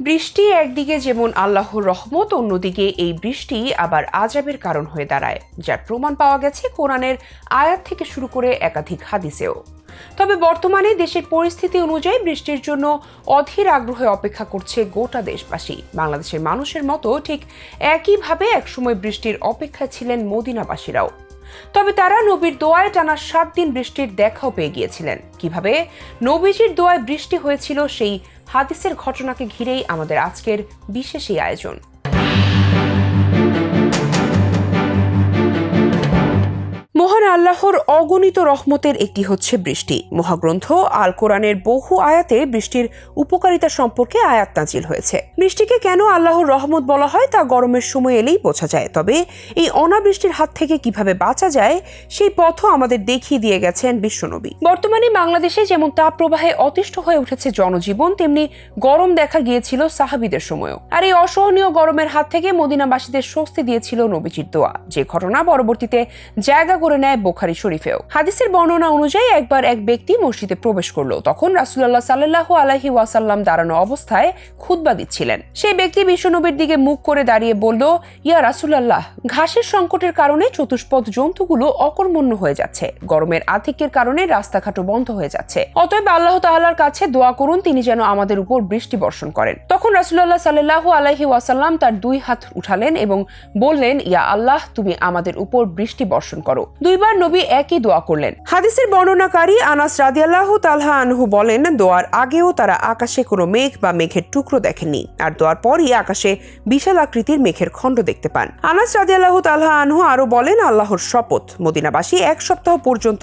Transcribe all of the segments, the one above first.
বৃষ্টি একদিকে যেমন আল্লাহর রহমত, অন্যদিকে এই বৃষ্টি আবার আজাবের কারণ হয়ে দাঁড়ায়, যার প্রমাণ পাওয়া গেছে কোরআনের আয়াত থেকে শুরু করে একাধিক হাদিসেও। তবে বর্তমানে দেশের পরিস্থিতি অনুযায়ী বৃষ্টির জন্য অধীর আগ্রহে অপেক্ষা করছে গোটা দেশবাসী। বাংলাদেশের মানুষের মতো ঠিক একইভাবে একসময় বৃষ্টির অপেক্ষায় ছিলেন মদিনাবাসীরাও। তবে তারা নবীর দোয়ায় টানা সাত দিন বৃষ্টির দেখাও পেয়ে গিয়েছিলেন। কীভাবে? নবীজির দোয়ায় বৃষ্টি হয়েছিল সেই হাদিসের ঘটনাকে ঘিরেই আমাদের আজকের বিশেষ এই আয়োজন। আল্লাহর অগণিত রহমতের একটি হচ্ছে বৃষ্টি। মহাগ্রন্থ আল কোরআনের বহু আয়াতে বৃষ্টির উপকারিতা সম্পর্কে আয়াত নাজিল হয়েছে। বৃষ্টিকে কেন আল্লাহর রহমত বলা হয় তা গরমের সময় এলেই বোঝা যায়। তবে এই অনাবৃষ্টির হাত থেকে কীভাবে বাঁচা যায়, সেই পথও আমাদের দেখিয়ে দিয়ে গেছেন বিশ্বনবী। বর্তমানে বাংলাদেশে যেমন তাপ প্রবাহে অতিষ্ঠ হয়ে উঠেছে জনজীবন, তেমনি গরম দেখা গিয়েছিল সাহাবিদের সময়ও। আর এই অসহনীয় গরমের হাত থেকে মদিনাবাসীদের স্বস্তি দিয়েছিল নবীজির দোয়া। যে ঘটনা পরবর্তীতে জায়গা করে নেয় বোখারি শরীফেও। হাদিসের বর্ণনা অনুযায়ী একবার এক ব্যক্তি মসজিদে প্রবেশ করল। তখন রাসুল্লাহ সাল্লাহ আলাহি ওয়াসাল্লাম দাঁড়ানো অবস্থায় খুতবা দিচ্ছিলেন। সেই ব্যক্তি বিশ্বনবীর দিকে মুখ করে দাঁড়িয়ে বলল, ইয়া রাসুলাল্লাহ, ঘাসের সংকটের কারণে চতুষ্পদ জন্তুগুলো অকর্মণ্য হয়ে যাচ্ছে। গরমের আধিক্যের কারণে রাস্তাঘাটও বন্ধ হয়ে যাচ্ছে। অতএব আল্লাহ তাআলার কাছে দোয়া করুন, তিনি যেন আমাদের উপর বৃষ্টি বর্ষণ করেন। তখন রাসুল্লাহ সাল্লাহ আলাহি ওয়াসাল্লাম তার দুই হাত উঠালেন এবং বললেন, ইয়া আল্লাহ, তুমি আমাদের উপর বৃষ্টি বর্ষণ করো। দুইবার নবী একই দোয়া করলেন। হাদিসের বর্ণনাকারী আনাস রাদিয়াল্লাহ তালহা আনহু বলেন, দোয়ার আগেও তারা আকাশে কোনো মেঘ বা মেঘের টুকরো দেখেননি, আর দোয়ার পরই আকাশে বিশাল আকৃতির মেঘের খণ্ড দেখতে পান। আনাস রাদিয়াল্লাহ তালহা আনহু আরও বলেন, আল্লাহর শপথ, মদিনাবাসী এক সপ্তাহ পর্যন্ত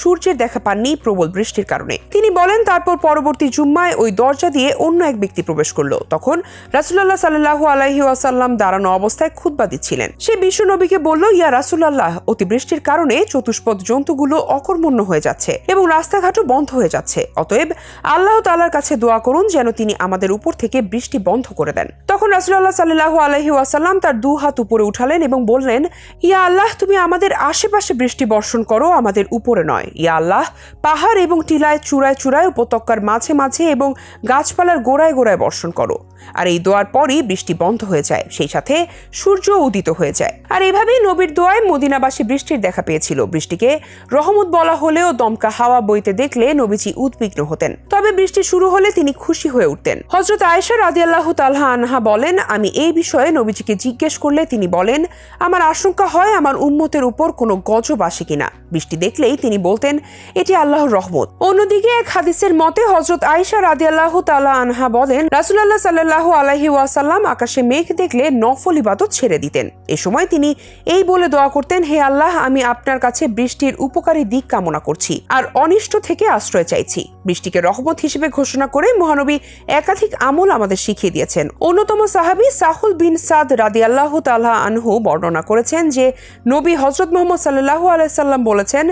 সূর্যের দেখা পাননি প্রবল বৃষ্টির কারণে। তিনি বলেন, তারপর পরবর্তী জুম্মায় ওই দরজা দিয়ে অন্য এক ব্যক্তি প্রবেশ করল। তখন রাসুল্লাহ সাল্লাহ আলাইহি ওয়াসাল্লাম দাঁড়ানো অবস্থায় খুতবা দিচ্ছিলেন। সে বিশ্ব নবীকে বলল, ইয়া রাসুল্লাহ অতিবৃষ্টির কারণে চতুষ্পদ জন্তুগুলো অকর্মণ্য হয়ে যাচ্ছে এবং রাস্তাঘাটও বন্ধ হয়ে যাচ্ছে। অতএব আল্লাহ তাআলার কাছে দোয়া করুন যেন তিনি আমাদের উপর থেকে বৃষ্টি বন্ধ করে দেন। তখন রাসুল্লাহ সাল্লাহ আলহি ওয়াসাল্লাম তার দু হাত উপরে উঠালেন এবং বললেন, ইয়া আল্লাহ, তুমি আমাদের আশেপাশে বৃষ্টি বর্ষণ করো, আমাদের উপরে নয়। ইয়া আল্লাহ, পাহাড় এবং টিলায় চূড়ায় চূড়ায় উপত্যকার মাঝে মাঝে এবং গাছপালার গোড়ায় গোড়ায় বর্ষণ করো। ろう。আর এই দোয়ার পরই বৃষ্টি বন্ধ হয়ে যায়, সেই সাথে সূর্য উদিত হয়ে যায়। আর এভাবেই নবীর দোয়ায় মদিনাবাসী বৃষ্টির দেখা পেয়েছিল। বৃষ্টিকে রহমত বলা হলেও দমকা হাওয়া বইতে দেখলে নবীজি উদ্বিগ্ন হতেন। তবে বৃষ্টি শুরু হলে তিনি খুশি হয়ে উঠতেন। হজরত আয়েশা রাদিয়াল্লাহু তালহা আনহা বলেন, আমি এই বিষয়ে নবীজিকে জিজ্ঞেস করলে তিনি বলেন, আমার আশঙ্কা হয় আমার উম্মতের উপর কোনো গজব আসে কিনা। বৃষ্টি দেখলেই তিনি বলতেন, এটি আল্লাহর রহমত। অন্যদিকে এক হাদিসের মতে হজরত আয়েশা রাদিয়াল্লাহু তাআলা আনহা বলেন, রাসূলুল্লাহ সাল্লাল্লাহু আলাইহি ওয়াসাল্লাম আকাশে মেঘ দেখলে নফল ইবাদত ছেড়ে দিতেন। এ সময় তিনি এই বলে দোয়া করতেন, হে আল্লাহ, আমি আপনার কাছে বৃষ্টির উপকারী দিক কামনা করছি আর অনিষ্ট থেকে আশ্রয় চাইছি। বৃষ্টিকে রহমত হিসেবে ঘোষণা করে মহানবী একাধিক আমল আমাদের শিখিয়ে দিয়েছেন। অন্যতম সাহাবী সাহুল বিন সাদ রাদিয়াল্লাহ তাআলা আনহু বর্ণনা করেছেন যে, নবী হজরত মোহাম্মদ সাল্লাহ আলাইসাল্লাম বলেছেন,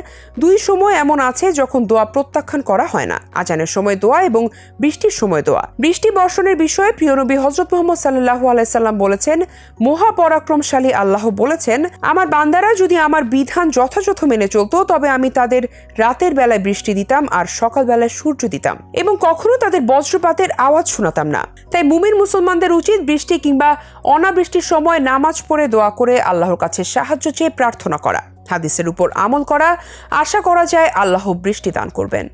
দুই সময় এমন আছে যখন দোয়া প্রত্যাখ্যান করা হয় না। আজানের সময় দোয়া এবং বৃষ্টির সময় দোয়া। বৃষ্টি বর্ষণের বিষয়ে প্রিয় নবী হজরত মোহাম্মদ সাল্লাহ আলাইসাল্লাম বলেছেন, মহাপরাক্রমশালী আল্লাহ বলেছেন, আমার বান্দারা যদি আমার বিধান যথাযথ মেনে চলতো, তবে আমি তাদের রাতের বেলায় বৃষ্টি দিতাম আর সকালবেলায় সূর্য দিতাম এবং কখনো তাদের বজ্রপাতের আওয়াজ শোনাতাম না। তাই মুমিন মুসলমানদের উচিত বৃষ্টি কিংবা অনাবৃষ্টির সময় নামাজ পড়ে দোয়া করে আল্লাহর কাছে সাহায্য চেয়ে প্রার্থনা করা। হাদিসের উপর আমল করা, আশা করা যায় আল্লাহ বৃষ্টি দান করবেন।